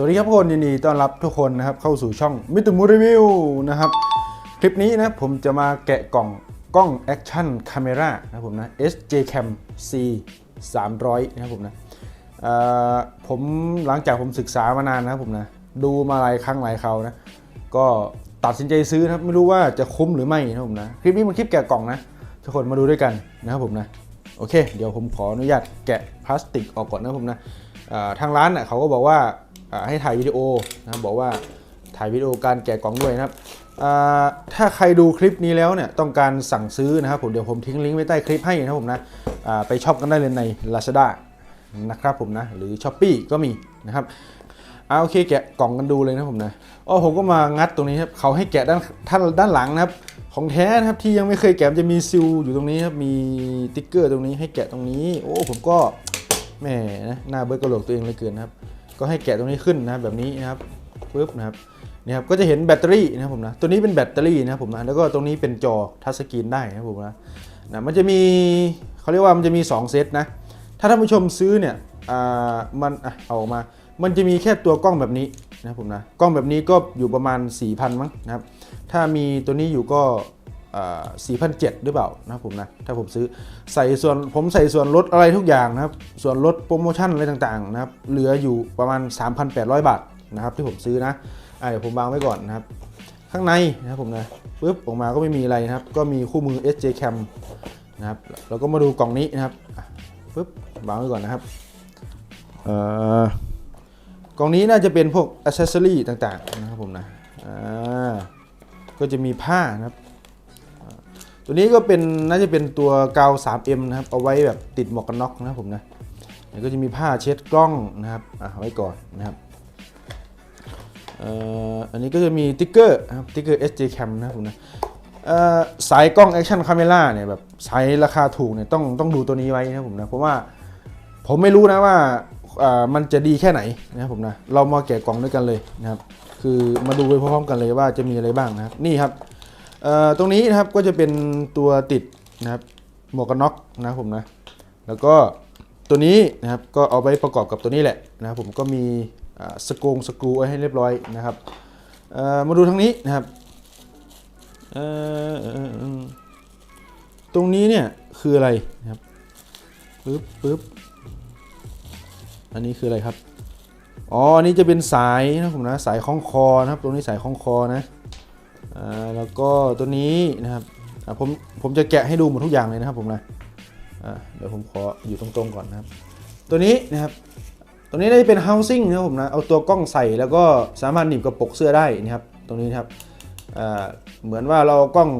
สวัสดีครับทุกคนยินดีต้อนรับทุกคนนะครับเข้าสู่ช่องมิตรมูรีวิวนะครับ คลิปนี้นะผมจะมาแกะกล่องกล้องแอคชั่นคาเมรานะผมนะ SJ Cam C 300นะครับผมนะเอ่อผมหลังจากผมศึกษามานานนะครับผมนะดูมาหลายครั้งหลายคราวนะก็ตัดสินใจซื้อนะครับไม่รู้ว่าจะคุ้มหรือไม่นะครับผมนะคลิปนี้มันคลิปแกะกล่องนะทุกคนมาดูด้วยกันนะครับผมนะโอเค เดี๋ยวผมขออนุญาตแกะพลาสติกออกก่อนนะผมนะทางร้านน่ะเขาก็บอกว่า ให้ถ่ายวิดีโอนะครับบอกว่าถ่ายวิดีโอการแกะกล่องด้วยนะครับถ้าใครดูคลิปนี้แล้วเนี่ยต้องการสั่งซื้อนะครับผมเดี๋ยวผมทิ้งลิงก์ไว้ใต้คลิปให้นะครับผมนะไปช็อปกันได้เลยใน Lazada นะครับผมนะหรือ s h อ p e e ก็มีนะครับเอาโอเคแกะกล่องกันดูเลยนะครับผมนะอ๋อผมก็มางัดตรงนี้ครับเขาให้แกะด้านท่านด้านหลังนะครับ ของแท้นะครับที่ยังไม่เคยแกะจะมีซิลอยู่ตรงนี้ครับมีติ๊กเกอร์ตรงนี้ให้แกะตรงนี้ โอ้ผมก็แหมนะหน้าเบิร์กระโหลกตัวเองเลยเกินนะครับ ก็ให้แกะตรงนี้ขึ้นนะแบบนี้นะครับปึ๊บนะครับนี่ครับก็จะเห็นแบตเตอรี่นะครับผมนะตัวนี้เป็นแบตเตอรี่นะครับผมนะแล้วก็ตรงนี้เป็นจอทัชสกรีนได้นะครับผมนะนะมันจะมีเขาเรียกว่ามันจะมี 2 เซตนะถ้าท่านผู้ชมซื้อเนี่ยอ่ามันอะเอาออกมามันจะมีแค่ตัวกล้องแบบนี้นะครับผมนะกล้องแบบนี้ก็อยู่ประมาณ 4,000 มั้งนะครับถ้ามีตัวนี้อยู่ก็ สี่พันเจ็ดหรือเปล่านะผมนะถ้าผมซื้อใส่ส่วนผมใส่ส่วนลดอะไรทุกอย่างนะครับ ส่วนลดโปรโมชั่นอะไรต่างๆนะครับเหลืออยู่ประมาณ 3,800 บาทนะครับที่ผมซื้อนะเดี๋ยวผมวางไว้ก่อนนะครับ ข้างในนะครับผมนะปึ๊บออกมาก็ไม่มีอะไรนะครับ ก็มีคู่มือ SJ Cam นะครับแล้วก็มาดูกล่องนี้นะครับปึ๊บวางไว้ก่อนนะครับเอ่อกล่องนี้น่าจะเป็นพวกอ c เซสซอรี่ต่างๆนะครับผมนะอ่าก็จะมีผ้านะครับ ตัวนี้ก็เป็นน่าจะเป็นตัวกาว 3M นะครับ เอาไว้แบบติดหมวกกันน็อกนะผมนะแล้วก็จะมีผ้าเช็ดกล้องนะครับอะไว้ก่อนนะครับอันนี้ก็จะมีติ๊กเกอร์นะครับติ๊กเกอร์ SJ Cam นะผมนะสายกล้อง Action Camera เนี่ยแบบสายราคาถูกเนี่ยต้องต้องดูตัวนี้ไว้นะผมนะเพราะว่าผมไม่รู้นะว่ามันจะดีแค่ไหนนะครับผมนะเรามาแกะกล่องด้วยกันเลยนะครับคือมาดูไปพร้อมๆกันเลยว่าจะมีอะไรบ้างนะครับนี่ครับ ตรงนี้นะครับก็จะเป็นตัวติดนะครับหมวกกันน็อกนะผมนะ แล้วก็ตัวนี้นะครับก็เอาไปประกอบกับตัวนี้แหละนะครับผมก็มีสกรงสกรูไว้ให้เรียบร้อยนะครับมาดูทางนี้นะครับตรงนี้เนี่ยคืออะไรนะครับปึ๊บปึ๊บอันนี้คืออะไรครับอ๋ออันนี้จะเป็นสายนะครับผมนะสายคล้องคอนะครับ ตรงนี้สายคล้องคอนะ แล้วก็ตัวนี้นะครับผมผมจะแกะให้ดูหมดทุกอย่างเลยนะครับผมนะเดี๋ยวผมขออยู่ตรงๆก่อนนะครับ ตัวนี้นะครับตัวนี้ได้เป็น housing นะครับผมนะเอาตัวกล้องใส่แล้วก็สามารถหนีบกระปกเสื้อได้นะครับ ตรงนี้นะครับเหมือนว่าเรากล้อง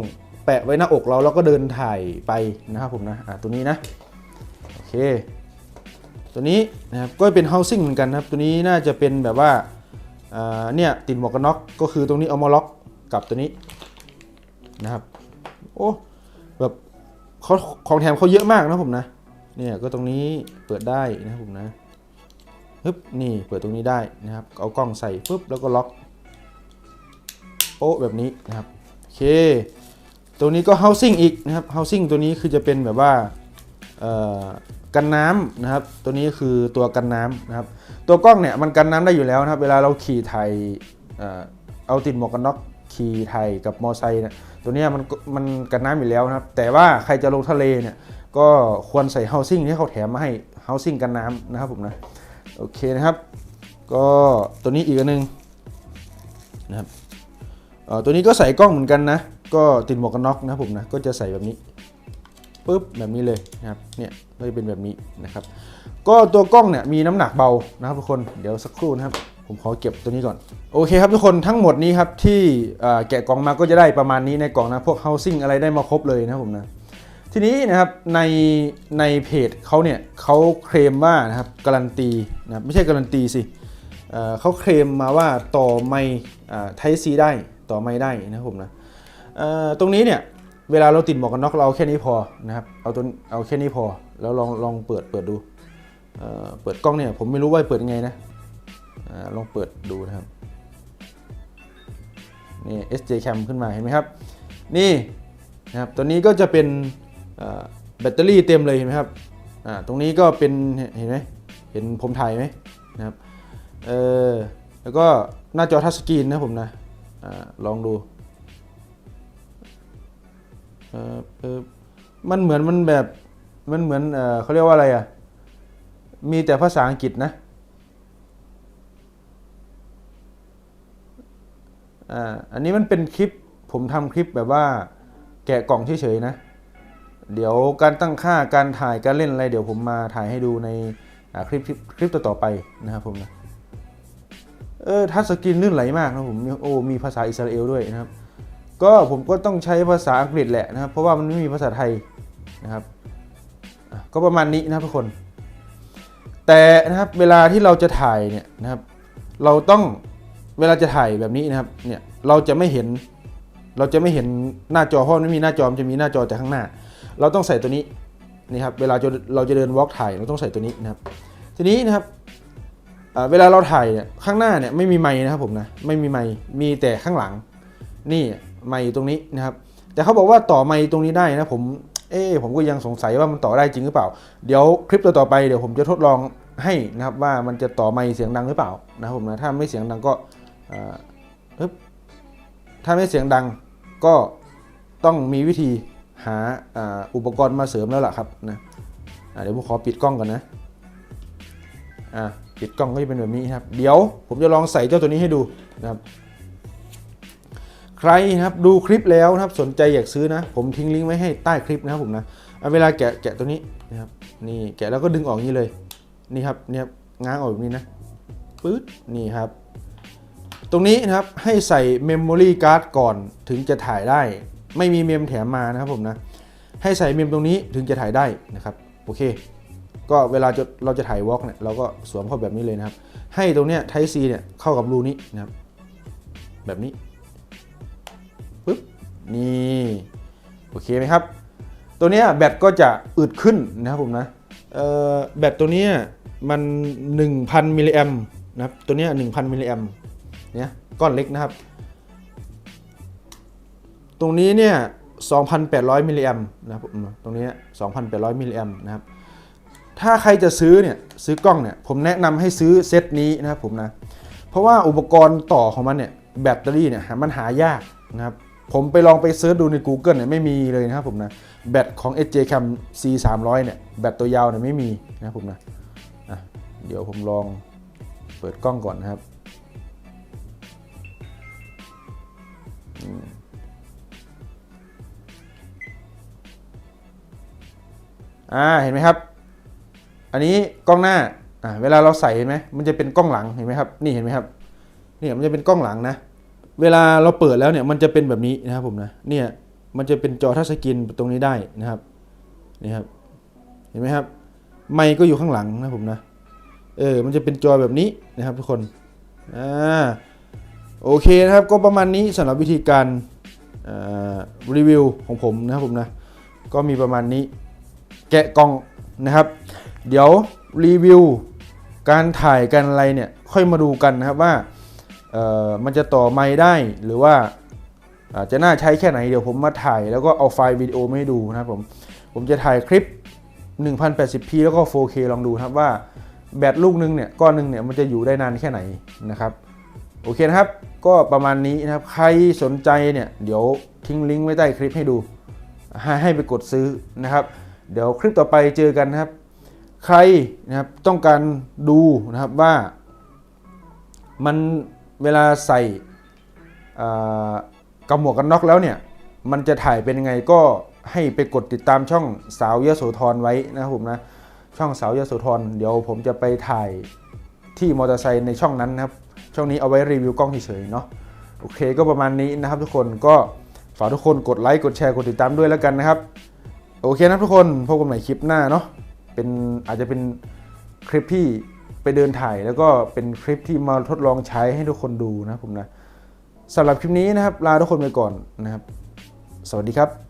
แปะไว้หน้าอกเราแล้วก็เดินถ่ายไปนะครับผมนะตัวนี้นะโอเค ตัวนี้นะครับก็เป็น housing เหมือนกันนะครับ ตัวนี้น่าจะเป็นแบบว่าอ่าเนี่ยติดหมวกกันน็อกก็คือตรงนี้เอามาล็อก กับตัวนี้นะครับ โอ้แบบเขาของแถมเขาเยอะมากนะผมนะ เนี่ยก็ตรงนี้เปิดได้นะครับผมนะปึ๊บนี่เปิดตรงนี้ได้นะครับ เอากล้องใส่ปึ๊บแล้วก็ล็อกโอ้แบบนี้นะครับโอเค ตัวนี้ก็ housing อีกนะครับ housing ตัวนี้คือจะเป็นแบบว่ากันน้ำนะครับ ตัวนี้คือตัวกันน้ำนะครับ ตัวกล้องเนี่ยมันกันน้ำได้อยู่แล้วนะครับ เวลาเราขี่ถ่ายเอาติดหมวกกันน็อก ขี่ถ่ายกับมอไซค์เนี่ยตัวนี้มันมันกันน้ำอยู่แล้วนะครับ แต่ว่าใครจะลงทะเลเนี่ยก็ควรใส่ housing ที่เขาแถมมาให้ housing กันน้ำนะครับผมนะโอเคนะครับ ก็ตัวนี้อีกอันหนึงนะครับตัวนี้ก็ใส่กล้องเหมือนกันนะ ก็ติดหมวกกันน็อกนะครับผมนะก็จะใส่แบบนี้ปุ๊บแบบนี้เลยนะครับเนี่ยก็จะเป็นแบบนี้นะครับ ก็ตัวกล้องเนี่ยมีน้ำหนักเบานะครับทุกคนเดี๋ยวสักครู่นะครับ ผมขอเก็บตัวนี้ก่อน โอเคครับทุกคนทั้งหมดนี้ครับที่แกะกล่องมาก็จะได้ประมาณนี้ในกล่องนะพวก housing อะไรได้มาครบเลยนะผมนะทีนี้นะครับในในเพจเขาเนี่ยเขาเคลมว่านะครับการันตีนะไม่ใช่การันตีสิเขาเคลมมาว่าต่อไม่ไทซีได้ต่อไมค์ได้นะผมนะตรงนี้เนี่ยเวลาเราติดหมวกกันน็อกเราแค่นี้พอนะครับเอาตัวเอาแค่นี้พอแล้วลองลองเปิดเปิดดูเปิดกล้องเนี่ยผมไม่รู้ว่าเปิดยังไงนะ ลองเปิดดูนะครับ นี่ SJ Cam ขึ้นมาเห็นไหมครับ นี่นะครับตัวนี้ก็จะเป็นแบตเตอรี่เต็มเลยเห็นไหมครับตรงนี้ก็เป็นเห็นไหมเห็นผมถ่ายไหมนะครับเออแล้วก็หน้าจอทัชสกรีนนะผมนะอลองดูเออเออมันเหมือนมันแบบมันเหมือนเอเขาเรียกว่าอะไรอะมีแต่ภาษาอังกฤษนะ อันนี้มันเป็นคลิปผมทำคลิปแบบว่าแกะกล่องเฉยๆนะ เดี๋ยวการตั้งค่าการถ่ายการเล่นอะไร เดี๋ยวผมมาถ่ายให้ดูในคลิปคลิปต่อๆไปนะครับผมนะเออทัชสกรีนลื่นไหลมากนะผมโอ้มีภาษาอิสราเอลด้วยนะครับ ก็ผมก็ต้องใช้ภาษาอังกฤษแหละนะครับ เพราะว่ามันไม่มีภาษาไทยนะครับก็ประมาณนี้นะครับทุกคน แต่นะครับเวลาที่เราจะถ่ายเนี่ยนะครับ เราต้อง เวลาจะถ่ายแบบนี้นะครับเนี่ยเราจะไม่เห็นเราจะไม่เห็นหน้าจอเพราะไม่มีหน้าจอมันจะมีหน้าจอแต่ข้างหน้า เราต้องใส่ตัวนี้นี่ครับเวลาเราจะเดินวอล์กถ่ายเราต้องใส่ตัวนี้นะครับ ทีนี้นะครับเวลาเราถ่ายเนี่ยข้างหน้าเนี่ยไม่มีไม้นะครับผมนะไม่มีไม้มีแต่ข้างหลัง นี่ไม้อยู่ตรงนี้นะครับ แต่เขาบอกว่าต่อไม้ตรงนี้ได้นะผมเอ๊ผมก็ยังสงสัยว่ามันต่อได้จริงหรือเปล่า เดี๋ยวคลิปต่อๆไปเดี๋ยวผมจะทดลองให้นะครับว่ามันจะต่อไมค์เสียงดังหรือเปล่านะครับผมนะถ้าไม่เสียงดังก็ ถ้าไม่เสียงดังก็ต้องมีวิธีหาอ,อุปกรณ์มาเสริมแล้วล่ะครับนะเดี๋ยวผมขอปิดกล้องก่อนนะปิดกล้องก็จะเป็นแบบนี้ครับ เดี๋ยวผมจะลองใส่เจ้าตัวนี้ให้ดูนะครับใครนะครับดูคลิปแล้วนะครับสนใจอยากซื้อนะ ผมทิ้งลิงก์ไว้ให้ใต้คลิปนะครับผมนะเอาเวลาแกะแกะตัวนี้นะครับนี่แกะแล้วก็ดึงออกอย่างนี้เลยนี่ครับเนี่ยครับง้างออกแบบนี้นะปื๊ดนี่ครับ ตรงนี้นะครับให้ใส่เมมโมรี่การ์ดก่อนถึงจะถ่ายได้ ไม่มีเมมแถมมานะครับผมนะ ให้ใส่เมมตรงนี้ถึงจะถ่ายได้นะครับโอเค ก็เวลาจะเราจะถ่ายวอล์กเนี่ยเราก็สวมเข้าแบบนี้เลยนะครับ ให้ตรงเนี้ย Type C เนี่ยเข้ากับรูนี้นะครับ แบบนี้ปึ๊บนี่โอเคไหมครับ ตัวเนี้ยแบตก็จะอึดขึ้นนะครับผมนะเอ่อแบตตัวเนี้ยมัน 1,000มิลลิแอมนะครับตัวเนี้ย1,000มิลลิแอม เนี่ยก้อนเล็กนะครับ ตรงนี้เนี่ย 2,800 มิลลิแอมนะครับตรงนี้ 2,800 มิลลิแอมนะครับ ถ้าใครจะซื้อเนี่ยซื้อกล้องเนี่ยผมแนะนำให้ซื้อเซตนี้นะครับผมนะ เพราะว่าอุปกรณ์ต่อของมันเนี่ยแบตเตอรี่เนี่ยมันหายากนะครับผมไปลองไปเซิร์ชดูใน Google เนี่ยไม่มีเลยนะครับผมนะแบตของ SJ Cam C 3 0 0เนี่ยแบตตัวยาวเนี่ยไม่มีนะครับผมนะะเดี๋ยวผมลองเปิดกล้องก่อนนะครับ อ่าเห็นไหมครับ อันนี้กล้องหน้าอ่าเวลาเราใส่เห็นไหมมันจะเป็นกล้องหลังเห็นไหมครับนี่เห็นไหมครับเนี่ยมันจะเป็นกล้องหลังนะ เวลาเราเปิดแล้วเนี่ยมันจะเป็นแบบนี้นะครับผมนะเนี่ยมันจะเป็นจอทัชสกรีนตรงนี้ได้นะครับนี่ครับเห็นไหมครับไมค์ก็อยู่ข้างหลังนะผมนะเออมันจะเป็นจอแบบนี้นะครับทุกคนอ่าโอเคนะครับก็ประมาณนี้สำหรับวิธีการรีวิวของผมนะครับผมนะก็มีประมาณนี้ แกะกล่องนะครับ เดี๋ยวรีวิวการถ่ายกันอะไรเนี่ยค่อยมาดูกันนะครับว่ามันจะต่อไมค์ได้หรือว่าจะน่าใช้แค่ไหนเดี๋ยวผมมาถ่ายแล้วก็เอาไฟล์วิดีโอมาให้ดูนะครับผมผมจะถ่ายคลิป 1080p แล้วก็ 4K ลองดูครับว่าแบตลูกนึงเนี่ยก้อนหนึงเนี่ยมันจะอยู่ได้นานแค่ไหนนะครับโอเคนะครับ ก็ประมาณนี้นะครับใครสนใจเนี่ยเดี๋ยวทิ้งลิงก์ไว้ใต้คลิปให้ดู ให้ให้ไปกดซื้อนะครับ เดี๋ยวคลิปต่อไปเจอกันนะครับ ใครนะครับต้องการดูนะครับว่ามันเวลาใส่อ่ากับหมวกกันน็อกแล้วเนี่ยมันจะถ่ายเป็นยังไงก็ให้ไปกดติดตามช่องสาวยโสธรไว้นะครับผมนะช่องสาวยโสธรเดี๋ยวผมจะไปถ่ายที่มอเตอร์ไซค์ในช่องนั้นนะครับ ช่องนี้เอาไว้รีวิวกล้องเฉยๆเนาะโอเคก็ประมาณนี้นะครับทุกคนก็ฝากทุกคนกดไลค์กดแชร์กดติดตามด้วยแล้วกันนะครับ โอเคนะครับทุกคนพบกันใหม่คลิปหน้าเนาะเป็นอาจจะเป็นคลิปที่ไปเดินถ่ายแล้วก็เป็นคลิปที่มาทดลองใช้ให้ทุกคนดูนะครับผมนะสำหรับคลิปนี้นะครับลาทุกคนไปก่อนนะครับ สวัสดีครับ